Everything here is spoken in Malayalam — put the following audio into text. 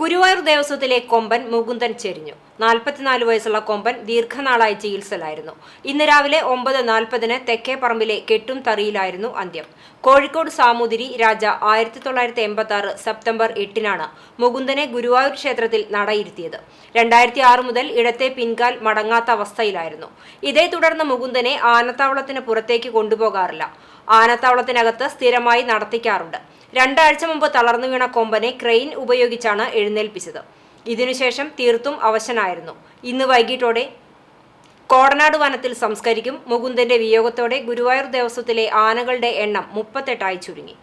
ഗുരുവായൂർ ദേവസ്വത്തിലെ കൊമ്പൻ മുകുന്ദൻ ചെരിഞ്ഞു. നാൽപ്പത്തിനാല് വയസ്സുള്ള കൊമ്പൻ ദീർഘനാളായി ചികിത്സയിലായിരുന്നു. ഇന്ന് രാവിലെ ഒമ്പത് നാൽപ്പതിന് തെക്കേ പറമ്പിലെ കെട്ടും തറിയിലായിരുന്നു അന്ത്യം. കോഴിക്കോട് സാമൂതിരി രാജ ആയിരത്തി തൊള്ളായിരത്തി എൺപത്തി ആറ് സെപ്റ്റംബർ എട്ടിനാണ് മുകുന്ദനെ ഗുരുവായൂർ ക്ഷേത്രത്തിൽ നടയിരുത്തിയത്. രണ്ടായിരത്തി ആറ് മുതൽ ഇടത്തെ പിൻകാൽ മടങ്ങാത്ത അവസ്ഥയിലായിരുന്നു. ഇതേ തുടർന്ന് മുകുന്ദനെ ആനത്താവളത്തിന് പുറത്തേക്ക് കൊണ്ടുപോകാറില്ല. ആനത്താവളത്തിനകത്ത് സ്ഥിരമായി നടത്തിക്കാറുണ്ട്. രണ്ടാഴ്ച മുമ്പ് തളർന്നു വീണ കൊമ്പനെ ക്രെയിൻ ഉപയോഗിച്ചാണ് എഴുന്നേൽപ്പിച്ചത്. ഇതിനുശേഷം തീർത്തും അവശനായിരുന്നു. ഇന്ന് വൈകിട്ടോടെ കോടനാട് വനത്തിൽ സംസ്കരിക്കും മുകുന്ദന്റെ വിയോഗത്തോടെ ഗുരുവായൂർ ദേവസ്വത്തിലെ ആനകളുടെ എണ്ണം മുപ്പത്തെട്ടായി ചുരുങ്ങി.